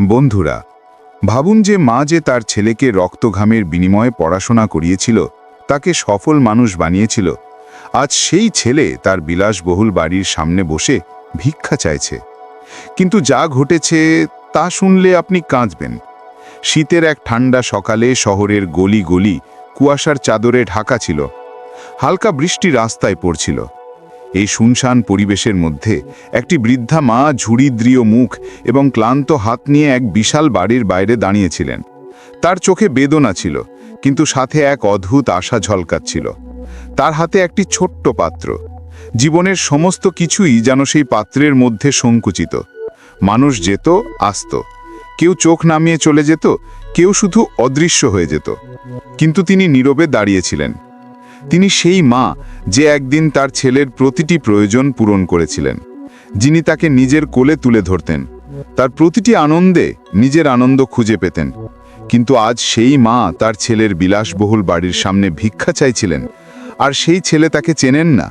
বন্ধুরা, ভাবুন যে মা যে তার ছেলেকে রক্তঘামের বিনিময়ে পড়াশোনা করিয়েছিল, তাকে সফল মানুষ বানিয়েছিল। আজ সেই ছেলে তার বিলাসবহুল বাড়ির সামনে বসে ভিক্ষা চাইছে। কিন্তু যা ঘটেছে তা শুনলে আপনি কাঁদবেন। শীতের এক ঠান্ডা সকালে শহরের গলি গলি কুয়াশার চাদরে ঢাকা ছিল। হালকা বৃষ্টি রাস্তায় পড়ছিল। এই শুনশান পরিবেশের মধ্যে একটি বৃদ্ধা মা ঝুড়িদ্রিয় মুখ এবং ক্লান্ত হাত নিয়ে এক বিশাল বাড়ির বাইরে দাঁড়িয়েছিলেন। তার চোখে বেদনা ছিল, কিন্তু সাথে এক অদ্ভুত আশা ঝলকাচ্ছিল। তার হাতে একটি ছোট্ট পাত্র। জীবনের সমস্ত কিছুই যেন সেই পাত্রের মধ্যে সংকুচিত। মানুষ যেত, আসত। কেউ চোখ নামিয়ে চলে যেত, কেউ শুধু অদৃশ্য হয়ে যেত। কিন্তু তিনি নীরবে দাঁড়িয়েছিলেন। তিনি সেই মা যে একদিন তার ছেলের প্রতিটি প্রয়োজন পূরণ করেছিলেন। যিনি তাকে নিজের কোলে তুলে ধরতেন। তার প্রতিটি আনন্দে নিজের আনন্দ খুঁজে পেতেন। কিন্তু আজ সেই মা তার ছেলের বিলাসবহুল বাড়ির সামনে ভিক্ষা চাইছিলেন, আর সেই ছেলে তাকে চেনেন না।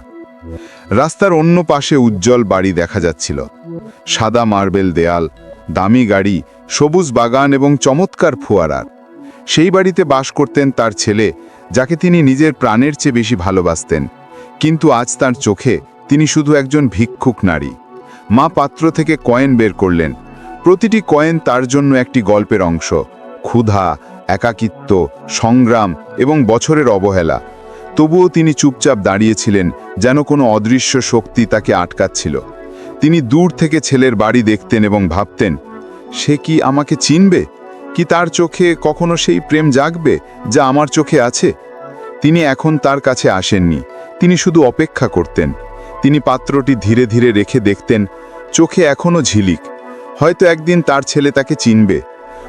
রাস্তার অন্য পাশে উজ্জ্বল বাড়ি দেখা যাচ্ছিল। সাদা মার্বেল দেয়াল, দামি গাড়ি, সবুজ বাগান এবং চমৎকার ফোয়ারার সেই বাড়িতে বাস করতেন তার ছেলে যাকে তিনি নিজের প্রাণের চেয়ে বেশি ভালোবাসতেন। কিন্তু আজ তার চোখে তিনি শুধু একজন ভিক্ষুক নারী। মা পাত্র থেকে কয়েন বের করলেন। প্রতিটি কয়েন তার জন্য একটি গল্পের অংশ। ক্ষুধা, একাকিত্ব, সংগ্রাম এবং বছরের অবহেলা। তবুও তিনি চুপচাপ দাঁড়িয়েছিলেন যেন কোনো অদৃশ্য শক্তি তাকে আটকাচ্ছিল। তিনি দূর থেকে ছেলের বাড়ি দেখতেন এবং ভাবতেন, সে কি আমাকে চিনবে? কি তার চোখে কখনো সেই প্রেম জাগবে যা আমার চোখে আছে? তিনি এখন তার কাছে আসেননি। তিনি শুধু অপেক্ষা করতেন। তিনি পাত্রটি ধীরে ধীরে রেখে দেখতেন, চোখে এখনও ঝিলিক। হয়তো একদিন তার ছেলে তাকে চিনবে।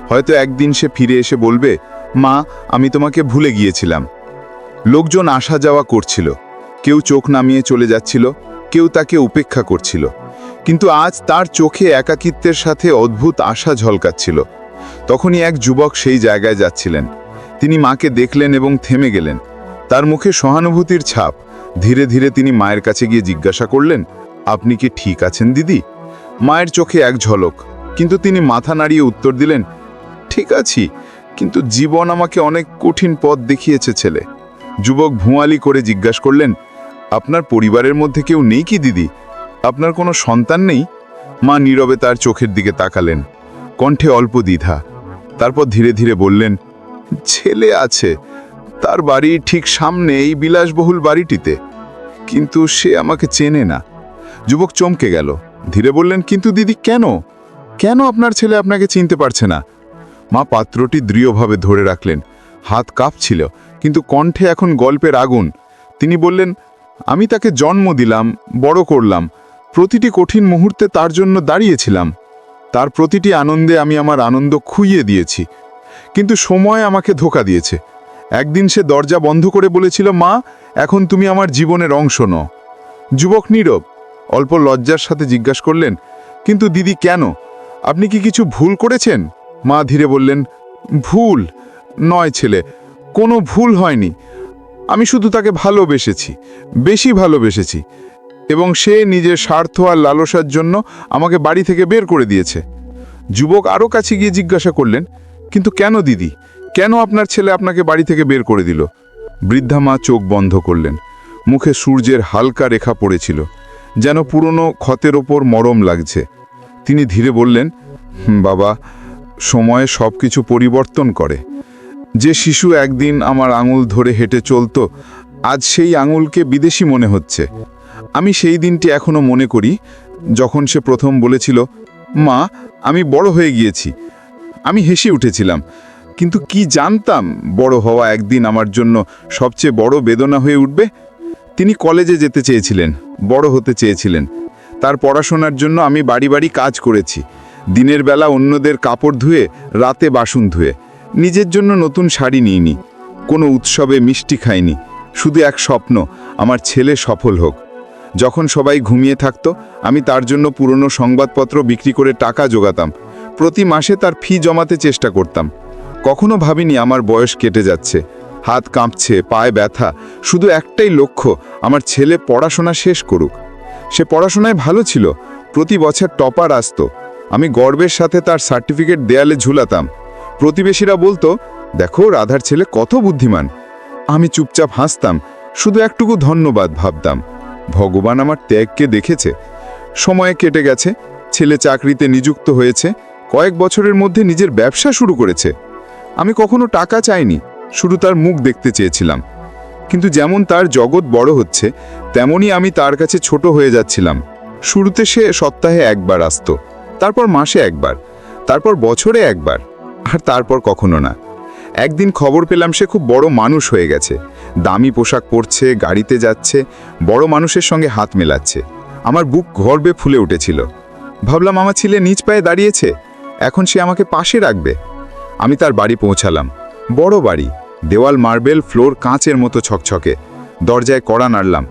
হয়তো একদিন সে ফিরে এসে বলবে, মা, আমি তোমাকে ভুলে গিয়েছিলাম। লোকজন আসা যাওয়া করছিল। কেউ চোখ নামিয়ে চলে যাচ্ছিল, কেউ তাকে উপেক্ষা করছিল। কিন্তু আজ তার চোখে একাকিত্বের সাথে অদ্ভুত আশা ঝলকাচ্ছিল। তখনই এক যুবক সেই জায়গায় যাচ্ছিলেন। তিনি মাকে দেখলেন এবং থেমে গেলেন। তার মুখে সহানুভূতির ছাপ। ধীরে ধীরে তিনি মায়ের কাছে গিয়ে জিজ্ঞাসা করলেন, আপনি কি ঠিক আছেন দিদি? মায়ের চোখে এক ঝলক, কিন্তু তিনি মাথা নাড়িয়ে উত্তর দিলেন, ঠিক আছি, কিন্তু জীবন আমাকে অনেক কঠিন পথ দেখিয়েছে ছেলে। যুবক ভুঁয়ালি করে জিজ্ঞাসা করলেন, আপনার পরিবারের মধ্যে কেউ নেই কি দিদি? আপনার কোনো সন্তান নেই? মা নীরবে তার চোখের দিকে তাকালেন। কণ্ঠে অল্প দ্বিধা তারপর ধীরে ধীরে বললেন, ছেলে আছে, তার বাড়ি ঠিক সামনে এই বিলাসবহুল বাড়িটিতে। কিন্তু সে আমাকে চেনে না। যুবক চমকে গেল। ধীরে বললেন, কিন্তু দিদি, কেন? কেন আপনার ছেলে আপনাকে চিনতে পারছে না? মা পাত্রটি দৃঢ়ভাবে ধরে রাখলেন। হাত কাঁপছিল, কিন্তু কণ্ঠে এখন গল্পের আগুন। তিনি বললেন, আমি তাকে জন্ম দিলাম, বড় করলাম। প্রতিটি কঠিন মুহূর্তে তার জন্য দাঁড়িয়েছিলাম। তার প্রতিটি আনন্দে আমি আমার আনন্দ খুইয়ে দিয়েছি। কিন্তু সময় আমাকে ধোকা দিয়েছে। একদিন সে দরজা বন্ধ করে বলেছিল, মা, এখন তুমি আমার জীবনের অংশ নও। যুবক নীরব, অল্প লজ্জার সাথে জিজ্ঞাসা করলেন, কিন্তু দিদি, কেন? আপনি কি কিছু ভুল করেছেন? মা ধীরে বললেন, ভুল নয় ছেলে, কোনো ভুল হয়নি। আমি শুধু তাকে ভালোবেসেছি, বেশি ভালোবেসেছি। এবং সে নিজের স্বার্থ আর লালসার জন্য আমাকে বাড়ি থেকে বের করে দিয়েছে। যুবক আরও কাছে গিয়ে জিজ্ঞাসা করলেন, কিন্তু কেন দিদি? কেন আপনার ছেলে আপনাকে বাড়ি থেকে বের করে দিল? বৃদ্ধা মা চোখ বন্ধ করলেন। মুখে সূর্যের হালকা রেখা পড়েছিল, যেন পুরনো ক্ষতের ওপর মরম লাগছে। তিনি ধীরে বললেন বাবা, সময়ে সব কিছু পরিবর্তন করে। যে শিশু একদিন আমার আঙুল ধরে হেঁটে চলতো, আজ সেই আঙুলকে বিদেশি মনে হচ্ছে। আমি সেই দিনটি এখনও মনে করি, যখন সে প্রথম বলেছিল, মা, আমি বড় হয়ে গিয়েছি। আমি হেসে উঠেছিলাম। কিন্তু কি জানতাম বড় হওয়া একদিন আমার জন্য সবচেয়ে বড় বেদনা হয়ে উঠবে? তিনি কলেজে যেতে চেয়েছিলেন, বড় হতে চেয়েছিলেন। তার পড়াশোনার জন্য আমি বাড়ি বাড়ি কাজ করেছি। দিনের বেলা অন্যদের কাপড় ধুয়ে, রাতে বাসন ধুয়ে। নিজের জন্য নতুন শাড়ি নিইনি। কোনো উৎসবে মিষ্টি খাইনি। শুধু এক স্বপ্ন, আমার ছেলে সফল হোক। যখন সবাই ঘুমিয়ে থাকতো, আমি তার জন্য পুরনো সংবাদপত্র বিক্রি করে টাকা জোগাতাম। প্রতি মাসে তার ফি জমাতে চেষ্টা করতাম। কখনো ভাবিনি আমার বয়স কেটে যাচ্ছে। হাত কাঁপছে, পায়ে ব্যথা, শুধু একটাই লক্ষ্য, আমার ছেলে পড়াশোনা শেষ করুক। সে পড়াশোনায় ভালো ছিল, প্রতি বছর টপার আসত। আমি গর্বের সাথে তার সার্টিফিকেট দেয়ালে ঝুলাতাম। প্রতিবেশীরা বলতো, দেখো, রাধার ছেলে কত বুদ্ধিমান। আমি চুপচাপ হাসতাম, শুধু একটুকু ধন্যবাদ ভাবতাম। ভগবান আমার ত্যাগকে দেখেছে। সময় কেটে গেছে, ছেলে চাকরিতে নিযুক্ত হয়েছে, কয়েক বছরের মধ্যে নিজের ব্যবসা শুরু করেছে। আমি কখনো টাকা চাইনি, শুধু তার মুখ দেখতে চেয়েছিলাম। কিন্তু যেমন তার জগৎ বড় হচ্ছে, তেমনই আমি তার কাছে ছোট হয়ে যাচ্ছিলাম। শুরুতে সে সপ্তাহে একবার আসতো, তারপর মাসে একবার, তারপর বছরে একবার, আর তারপর কখনো না। একদিন খবর পেলাম সে খুব বড় মানুষ হয়ে গেছে। দামি পোশাক পরছে, গাড়িতে যাচ্ছে, বড় মানুষের সঙ্গে হাত মেলাচ্ছে। আমার বুক গর্বে ফুলে উঠেছিল। ভাবলাম আমার ছেলে নিজ পায়ে দাঁড়িয়েছে, এখন সে আমাকে পাশে রাখবে। আমি তার বাড়ি পৌঁছালাম। বড় বাড়ি, দেওয়াল মার্বেল, ফ্লোর কাঁচের মতো ছকছকে। দরজায় কড়া নাড়লাম।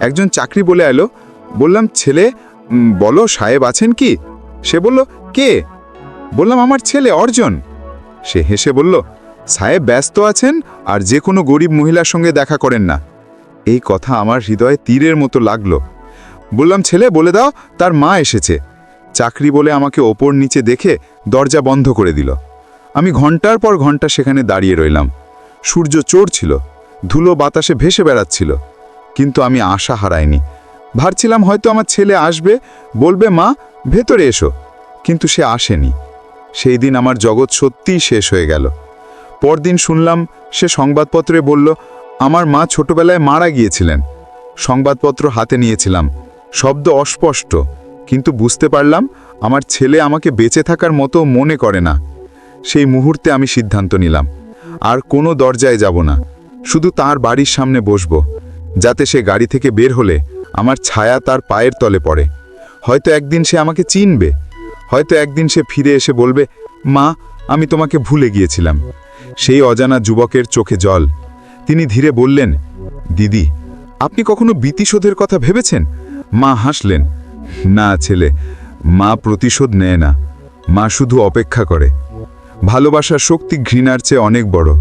একজন চাকরি বলে এলো। বললাম, ছেলে বলো, সাহেব আছেন কি? সে বলল, কে? বললাম, আমার ছেলে অর্জন। সে হেসে বলল সাহেব ব্যস্ত আছেন আর যে কোনো গরিব মহিলার সঙ্গে দেখা করেন না। এই কথা আমার হৃদয়ে তীরের মতো লাগল। বললাম, ছেলে, বলে দাও, তার মা এসেছে। চাকরি বলে আমাকে ওপর নিচে দেখে দরজা বন্ধ করে দিল। আমি ঘণ্টার পর ঘণ্টা সেখানে দাঁড়িয়ে রইলাম। সূর্য চড়ছিল ধুলো বাতাসে ভেসে বেড়াচ্ছিল, কিন্তু আমি আশা হারাইনি। ভাবছিলাম, হয়তো আমার ছেলে আসবে, বলবে, মা, ভেতরে এসো। কিন্তু সে আসেনি। সেই দিন আমার জগৎ সত্যিই শেষ হয়ে গেল। পরদিন শুনলাম সে সংবাদপত্রে বলল, আমার মা ছোটবেলায় মারা গিয়েছিলেন। সংবাদপত্র হাতে নিয়েছিলাম। শব্দ অস্পষ্ট, কিন্তু বুঝতে পারলাম আমার ছেলে আমাকে বেঁচে থাকার মতো মনে করে না। সেই মুহূর্তে আমি সিদ্ধান্ত নিলাম, আর কোনো দরজায় যাব না। শুধু তার বাড়ির সামনে বসব, যাতে সে গাড়ি থেকে বের হলে আমার ছায়া তার পায়ের তলে পড়ে। হয়তো একদিন সে আমাকে চিনবে, হয়তো একদিন সে ফিরে এসে বলবে, মা, আমি তোমাকে ভুলে গিয়েছিলাম। সেই অজানা যুবকের চোখে জল। তিনি ধীরে বললেন, দিদি, আপনি কখনো বিতিশোধের কথা ভেবেছেন? মা হাসলেন, না ছেলে, মা প্রতিশোধ নেয় না। মা শুধু অপেক্ষা করে। ভালোবাসার শক্তি ঘৃণার চেয়ে অনেক বড়।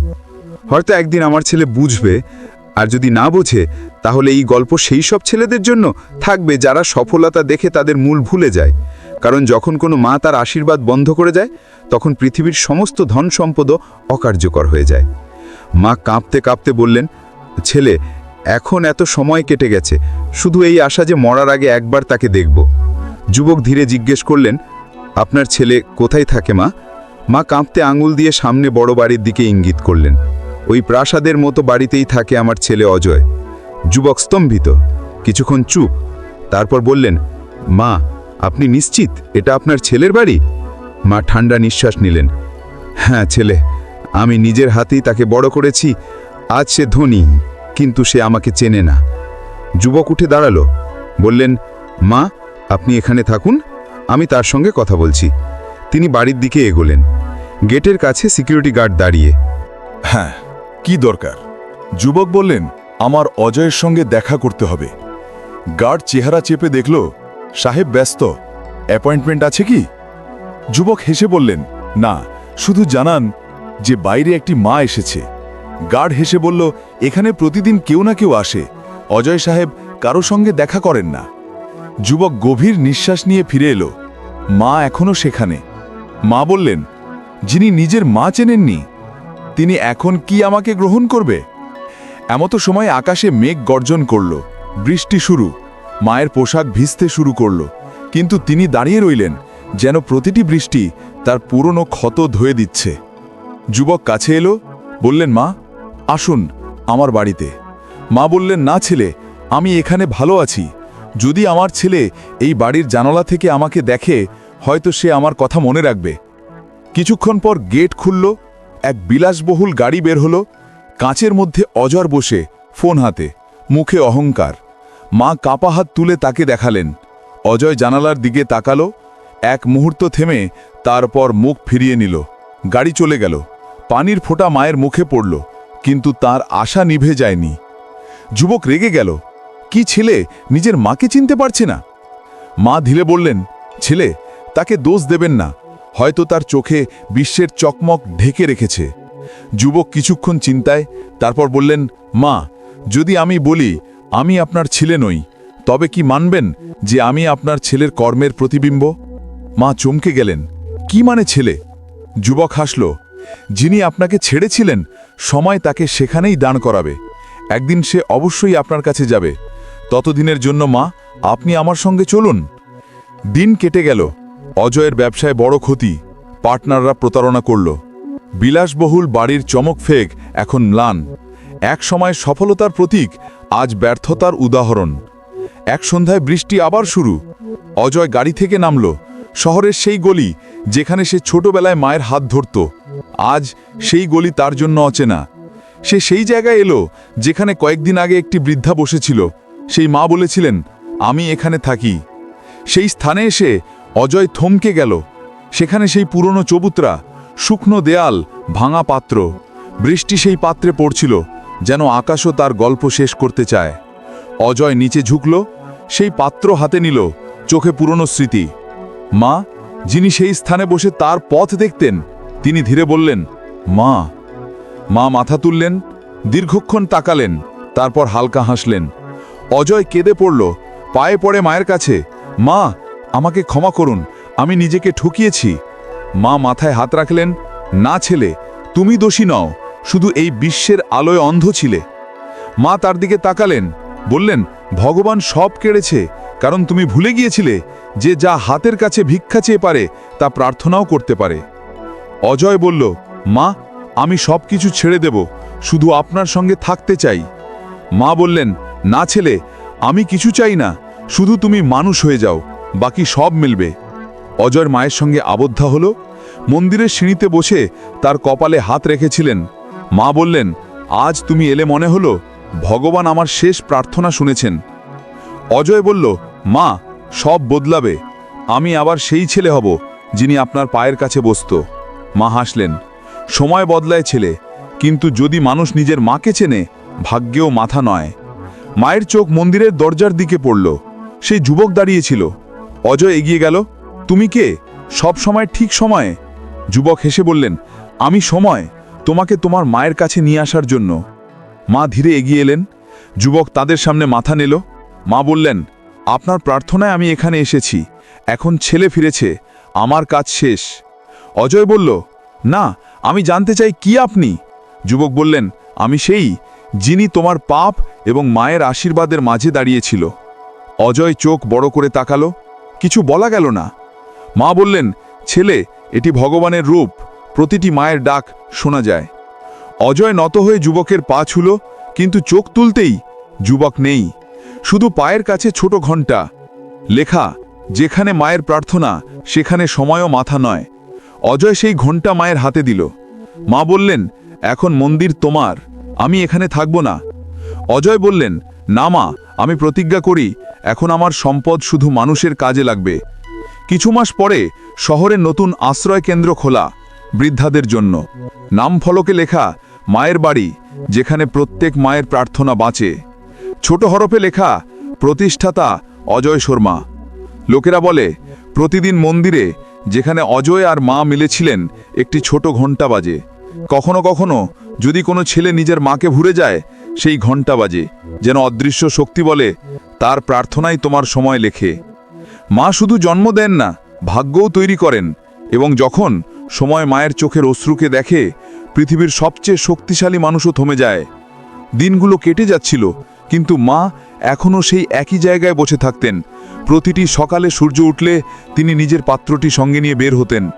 হয়তো একদিন আমার ছেলে বুঝবে, আর যদি না বোঝে, তাহলে এই গল্প সেই সব ছেলেদের জন্য থাকবে যারা সফলতা দেখে তাদের মূল ভুলে যায়। কারণ যখন কোনো মা তার আশীর্বাদ বন্ধ করে যায়, তখন পৃথিবীর সমস্ত ধন সম্পদও অকার্যকর হয়ে যায়। মা কাঁপতে কাঁপতে বললেন, ছেলে, এখন এত সময় কেটে গেছে, শুধু এই আশা যে মরার আগে একবার তাকে দেখব। যুবক ধীরে জিজ্ঞেস করলেন, আপনার ছেলে কোথায় থাকে মা? মা কাঁপতে আঙুল দিয়ে সামনে বড় বাড়ির দিকে ইঙ্গিত করলেন, ওই প্রাসাদের মতো বাড়িতেই থাকে আমার ছেলে অজয়। যুবক স্তম্ভিত, কিছুক্ষণ চুপ, তারপর বললেন, মা আপনি নিশ্চিত এটা আপনার ছেলের বাড়ি? মা ঠান্ডা নিঃশ্বাস নিলেন। হ্যাঁ ছেলে, আমি নিজের হাতেই তাকে বড় করেছি, আজ সে ধনী, কিন্তু সে আমাকে চেনে না। যুবক উঠে দাঁড়াল, বললেন, মা, আপনি এখানে থাকুন, আমি তার সঙ্গে কথা বলছি। তিনি বাড়ির দিকে এগোলেন, গেটের কাছে সিকিউরিটি গার্ড দাঁড়িয়ে। হ্যাঁ কি দরকার? যুবক বললেন, আমার অজয়ের সঙ্গে দেখা করতে হবে। গার্ড চেহারা চেপে দেখল সাহেব ব্যস্ত। অ্যাপয়েন্টমেন্ট আছে কি? যুবক হেসে বললেন, না, শুধু জানান যে বাইরে একটি মা এসেছে। গার্ড হেসে বলল, এখানে প্রতিদিন কেউ না কেউ আসে। অজয় সাহেব কারও সঙ্গে দেখা করেন না। যুবক গভীর নিঃশ্বাস নিয়ে ফিরে এলো। মা এখনও সেখানে? মা বললেন, যিনি নিজের মা চেনেননি, তিনি এখন কি আমাকে গ্রহণ করবে? এমতো সময় আকাশে মেঘ গর্জন করল। বৃষ্টি শুরু। মায়ের পোশাক ভিজতে শুরু করল। কিন্তু তিনি দাঁড়িয়ে রইলেন, যেন প্রতিটি বৃষ্টি তার পুরনো ক্ষত ধুয়ে দিচ্ছে। যুবক কাছে এলো, বললেন, মা, আসুন আমার বাড়িতে। মা বললেন, না ছেলে, আমি এখানে ভালো আছি। যদি আমার ছেলে এই বাড়ির জানালা থেকে আমাকে দেখে, হয়তো সে আমার কথা মনে রাখবে। কিছুক্ষণ পর গেট খুলল, এক বিলাসবহুল গাড়ি বের হলো, কাঁচের মধ্যে অজর বসে, ফোন হাতে, মুখে অহংকার। মা কাপা হাত তুলে তাকে দেখালেন। অজয় জানালার দিকে তাকালো। এক মুহূর্ত থেমে তারপর মুখ ফিরিয়ে নিল। গাড়ি চলে গেল। পানির ফোঁটা মায়ের মুখে পড়ল, কিন্তু তার আশা নিভে যায়নি। যুবক রেগে গেল। কি ছেলে? নিজের মাকে চিনতে পারছে না? মা ধীরে বললেন, ছেলে, তাকে দোষ দেবেন না। হয়তো তার চোখে বিশ্বের চকমক ঢেকে রেখেছে। যুবক কিছুক্ষণ চিন্তায়, তারপর বললেন, মা, যদি আমি বলি আমি আপনার ছেলে নই, তবে কি মানবেন যে আমি আপনার ছেলের কর্মের প্রতিবিম্ব? মা চমকে গেলেন। কি মানে ছেলে? যুবক হাসল। যিনি আপনাকে ছেড়েছিলেন, সময় তাকে সেখানেই দান করাবে। একদিন সে অবশ্যই আপনার কাছে যাবে। ততদিনের জন্য মা, আপনি আমার সঙ্গে চলুন। দিন কেটে গেল। অজয়ের ব্যবসায় বড় ক্ষতি। পার্টনাররা প্রতারণা করল। বিলাসবহুল বাড়ির চমক ফেক এখন ম্লান। এক সময় সফলতার প্রতীক আজ ব্যর্থতার উদাহরণ। এক সন্ধ্যায় বৃষ্টি আবার শুরু। অজয় গাড়ি থেকে নামল। শহরের সেই গলি যেখানে সে ছোটবেলায় মায়ের হাত ধরত। আজ সেই গলি তার জন্য অচেনা। সে সেই জায়গায় এলো যেখানে কয়েকদিন আগে একটি বৃদ্ধা বসেছিল। সেই মা বলেছিলেন, আমি এখানে থাকি। সেই স্থানে এসে অজয় থমকে গেল। সেখানে সেই পুরনো চবুতরা, শুকনো দেয়াল, ভাঙা পাত্র। বৃষ্টি সেই পাত্রে পড়ছিল। যেন আকাশও তার গল্প শেষ করতে চায়। অজয় নিচে ঝুঁকল, সেই পাত্র হাতে নিল, চোখে পুরনো স্মৃতি। মা, যিনি সেই স্থানে বসে তার পথ দেখতেন, তিনি ধীরে বললেন, মা। মা মাথা তুললেন, দীর্ঘক্ষণ তাকালেন, তারপর হালকা হাসলেন। অজয় কেঁদে পড়ল, পায়ে পড়ে মায়ের কাছে, মা, আমাকে ক্ষমা করুন, আমি নিজেকে ঠকিয়েছি। মা মাথায় হাত রাখলেন, না ছেলে, তুমি দোষী নও। শুধু এই বিশ্বের আলোয় অন্ধ ছিলে। মা তার দিকে তাকালেন, বললেন, ভগবান সব কেড়েছে, কারণ তুমি ভুলে গিয়েছিলে যে যা হাতের কাছে ভিক্ষা চেয়ে পারে, তা প্রার্থনাও করতে পারে। অজয় বলল, মা, আমি সব কিছু ছেড়ে দেব, শুধু আপনার সঙ্গে থাকতে চাই। মা বললেন, না ছেলে, আমি কিছু চাই না, শুধু তুমি মানুষ হয়ে যাও, বাকি সব মিলবে। অজয়ের মায়ের সঙ্গে আবদ্ধা হলো, মন্দিরের সিঁড়িতে বসে তার কপালে হাত রেখেছিলেন। মা বললেন, আজ তুমি এলে মনে হলো ভগবান আমার শেষ প্রার্থনা শুনেছেন। অজয় বলল, মা, সব বদলাবে। আমি আবার সেই ছেলে হব যিনি আপনার পায়ের কাছে বসত। মা হাসলেন, সময় বদলায় ছেলে, কিন্তু যদি মানুষ নিজের মাকে চেনে, ভাগ্যেও মাথা নয়। মায়ের চোখ মন্দিরের দরজার দিকে পড়ল সেই যুবক দাঁড়িয়েছিল অজয় এগিয়ে গেল, তুমি কে? সব সময় ঠিক সময়ে? যুবক হেসে বললেন, আমি সময় তোমাকে তোমার মায়ের কাছে নিয়ে আসার জন্য। মা ধীরে এগিয়ে এলেন। যুবক তাদের সামনে মাথা নিল। মা বললেন, আপনার প্রার্থনায় আমি এখানে এসেছি। এখন ছেলে ফিরেছে। আমার কাজ শেষ। অজয় বলল, না, আমি জানতে চাই কি আপনি? যুবক বললেন, আমি সেই, যিনি তোমার পাপ এবং মায়ের আশীর্বাদের মাঝে দাঁড়িয়েছিল। অজয় চোখ বড় করে তাকালো। কিছু বলা গেল না। মা বললেন, ছেলে, এটি ভগবানের রূপ। প্রতিটি মায়ের ডাক শোনা যায়। অজয় নত হয়ে যুবকের পা ছুল, কিন্তু চোখ তুলতেই যুবক নেই। শুধু পায়ের কাছে ছোট ঘণ্টা। লেখা, যেখানে মায়ের প্রার্থনা, সেখানে সময়ও মাথা নয়। অজয় সেই ঘণ্টা মায়ের হাতে দিল। মা বললেন, এখন মন্দির তোমার, আমি এখানে থাকব না। অজয় বললেন, না মা, আমি প্রতিজ্ঞা করি, এখন আমার সম্পদ শুধু মানুষের কাজে লাগবে। কিছু মাস পরে শহরে নতুন আশ্রয় কেন্দ্র খোলা। বৃদ্ধাদের জন্য। নাম ফলকে লেখা মায়ের বাড়ি, যেখানে প্রত্যেক মায়ের প্রার্থনা বাঁচে। ছোট হরফে লেখা, প্রতিষ্ঠাতা অজয় শর্মা। লোকেরা বলে, প্রতিদিন মন্দিরে, যেখানে অজয় আর মা মিলেছিলেন, একটি ছোট ঘণ্টা বাজে। কখনো কখনো, যদি কোনো ছেলে নিজের মাকে ভুলে যায়, সেই ঘণ্টা বাজে। যেন অদৃশ্য শক্তি বলে, তার প্রার্থনাই তোমার সময় লেখে। মা শুধু জন্ম দেন না, ভাগ্যও তৈরি করেন। এবং যখন সময় মায়ের চোখের অশ্রুকে দেখে পৃথিবীর সবচেয়ে শক্তিশালী মানুষও থমে যায়। দিনগুলো কেটে যাচ্ছিল, কিন্তু মা এখনও সেই একই জায়গায় বসে থাকতেন। প্রতিটি সকালে সূর্য উঠলে তিনি নিজের পাত্রটি সঙ্গে নিয়ে বের হতেন।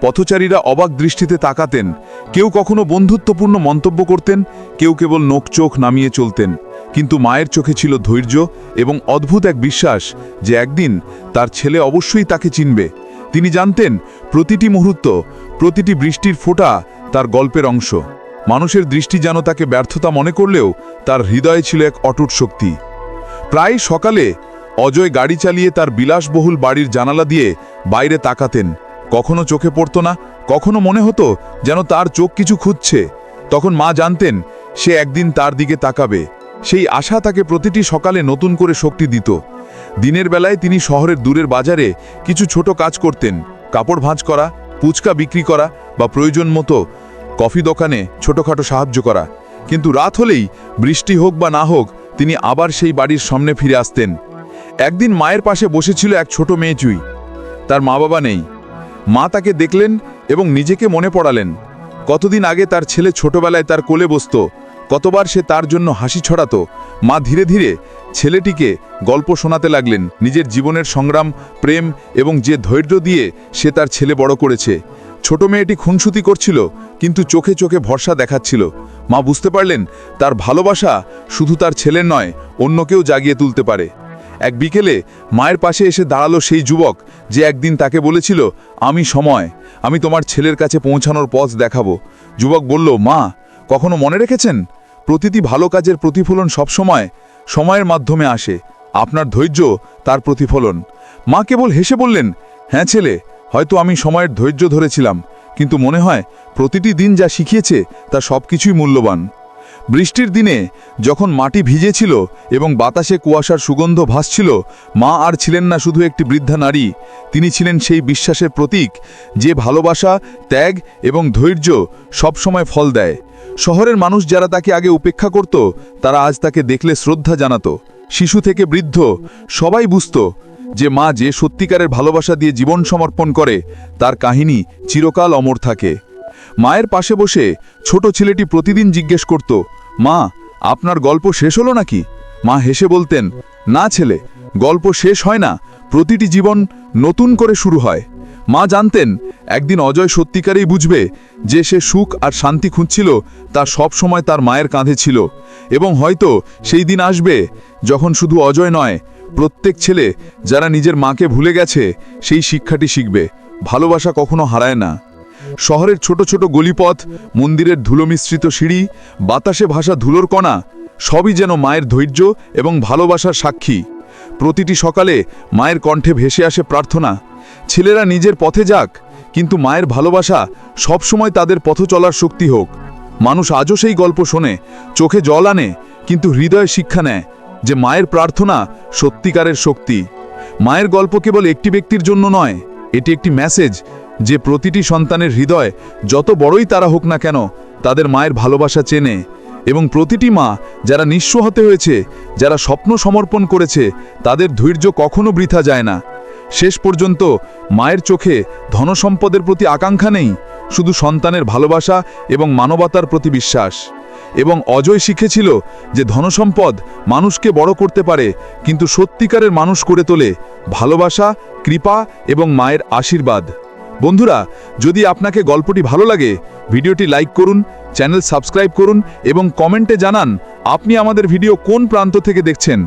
পথচারীরা অবাক দৃষ্টিতে তাকাতেন। কেউ কখনো বন্ধুত্বপূর্ণ মন্তব্য করতেন, কেউ কেবল নোক চোখ নামিয়ে চলতেন। কিন্তু মায়ের চোখে ছিল ধৈর্য এবং অদ্ভুত এক বিশ্বাস যে একদিন তার ছেলে অবশ্যই তাকে চিনবে। তিনি জানতেন, প্রতিটি মুহূর্ত, প্রতিটি বৃষ্টির ফোঁটা তার গল্পের অংশ। মানুষের দৃষ্টি যেন তাকে ব্যর্থতা মনে করলেও তার হৃদয়ে ছিল এক অটুট শক্তি। প্রায় সকালে অজয় গাড়ি চালিয়ে তার বিলাসবহুল বাড়ির জানালা দিয়ে বাইরে তাকাতেন। কখনো চোখে পড়তো না, কখনো মনে হতো যেন তার চোখ কিছু খুঁজছে। তখন মা জানতেন, সে একদিন তার দিকে তাকাবে। সেই আশা তাকে প্রতিটি সকালে নতুন করে শক্তি দিত। দিনের বেলায় তিনি শহরের দূরের বাজারে কিছু ছোট কাজ করতেন। কাপড় ভাঁজ করা পুচকা বিক্রি করা বা প্রয়োজন মতো কফি দোকানে ছোটখাটো সাহায্য করা। কিন্তু রাত হলেই, বৃষ্টি হোক বা না হোক, তিনি আবার সেই বাড়ির সামনে ফিরে আসতেন। একদিন মায়ের পাশে বসেছিল এক ছোট মেয়ে চুই। তার মা বাবা নেই। মা তাকে দেখলেন এবং নিজেকে মনে পড়ালেন। কতদিন আগে তার ছেলে ছোটবেলায় তার কোলে বসত। কতবার সে তার জন্য হাসি ছড়াতো, মা ধীরে ধীরে ছেলেটিকে গল্প শোনাতে লাগলেন। নিজের জীবনের সংগ্রাম, প্রেম এবং যে ধৈর্য দিয়ে সে তার ছেলে বড় করেছে। ছোট মেয়েটি খুনসুতি করছিল, কিন্তু চোখে চোখে ভরসা দেখাচ্ছিল। মা বুঝতে পারলেন, তার ভালোবাসা শুধু তার ছেলের নয় অন্যকেও জাগিয়ে তুলতে পারে। এক বিকেলে মায়ের পাশে এসে দাঁড়াল সেই যুবক, যে একদিন তাকে বলেছিল, আমি সময়, আমি তোমার ছেলের কাছে পৌঁছানোর পথ দেখাবো। যুবক বলল, মা কখনো মনে রেখেছেন? প্রতিটি ভালো কাজের প্রতিফলন সবসময় সময়ের মাধ্যমে আসে। আপনার ধৈর্য, তার প্রতিফলন। মা কেবল হেসে বললেন হ্যাঁ ছেলে, হয়তো আমি সময়ের ধৈর্য ধরেছিলাম, কিন্তু মনে হয় প্রতিটি দিন যা শিখিয়েছে তা সব কিছুই মূল্যবান। বৃষ্টির দিনে যখন মাটি ভিজেছিল এবং বাতাসে কুয়াশার সুগন্ধ ভাসছিল, মা আর ছিলেন না শুধু একটি বৃদ্ধা নারী, তিনি ছিলেন সেই বিশ্বাসের প্রতীক যে ভালোবাসা, ত্যাগ এবং ধৈর্য সবসময় ফল দেয়। শহরের মানুষ যারা তাকে আগে উপেক্ষা করত, তারা আজ তাকে দেখলে শ্রদ্ধা জানাত। শিশু থেকে বৃদ্ধ, সবাই বুঝত যে মা যে সত্যিকারের ভালোবাসা দিয়ে জীবন সমর্পণ করে, তার কাহিনী চিরকাল অমর থাকে। মায়ের পাশে বসে ছোট ছেলেটি প্রতিদিন জিজ্ঞেস করত, মা, আপনার গল্প শেষ হলো নাকি? মা হেসে বলতেন, না ছেলে, গল্প শেষ হয় না, প্রতিটি জীবন নতুন করে শুরু হয়। মা জানতেন, একদিন অজয় সত্যিকারেই বুঝবে যে সে সুখ আর শান্তি খুঁজছিল, তা সব সময় তার মায়ের কাঁধে ছিল। এবং হয়তো সেই দিন আসবে যখন শুধু অজয় নয়, প্রত্যেক ছেলে যারা নিজের মাকে ভুলে গেছে, সেই শিক্ষাটি শিখবে। ভালোবাসা কখনো হারায় না। শহরের ছোট ছোট গলিপথ, মন্দিরের ধুলো মিশ্রিত সিঁড়ি, বাতাসে ভাসা ধুলোর কণা, সবই যেন মায়ের ধৈর্য এবং ভালোবাসার সাক্ষী। প্রতিটি সকালে মায়ের কণ্ঠে ভেসে আসে প্রার্থনা। ছেলেরা নিজের পথে যাক, কিন্তু মায়ের ভালোবাসা সবসময় তাদের পথ চলার শক্তি হোক। মানুষ আজও সেই গল্প শোনে, চোখে জল আনে, কিন্তু হৃদয়ে শিক্ষা নেয় যে মায়ের প্রার্থনা সত্যিকারের শক্তি। মায়ের গল্প কেবল একটি ব্যক্তির জন্য নয়, এটি একটি মেসেজ যে প্রতিটি সন্তানের হৃদয় যত বড়ই তারা হোক না কেন, তাদের মায়ের ভালোবাসা চেনে এবং প্রতিটি মা যারা নিঃস্ব হতে হয়েছে, যারা স্বপ্ন সমর্পণ করেছে, তাদের ধৈর্য কখনো বৃথা যায় না। শেষ পর্যন্ত মায়ের চোখে ধনসম্পদের প্রতি আকাঙ্ক্ষা নেই, শুধু সন্তানের ভালোবাসা এবং মানবতার প্রতি বিশ্বাস। এবং অজয় শিখেছিল যে ধনসম্পদ মানুষকে বড় করতে পারে, কিন্তু সত্যিকারের মানুষ করে তোলে ভালোবাসা, কৃপা এবং মায়ের আশীর্বাদ। বন্ধুরা, যদি আপনাকে গল্পটি ভালো লাগে, ভিডিওটি লাইক করুন, চ্যানেল সাবস্ক্রাইব করুন এবং কমেন্টে জানান, আপনি আমাদের ভিডিও কোন প্রান্ত থেকে দেখছেন।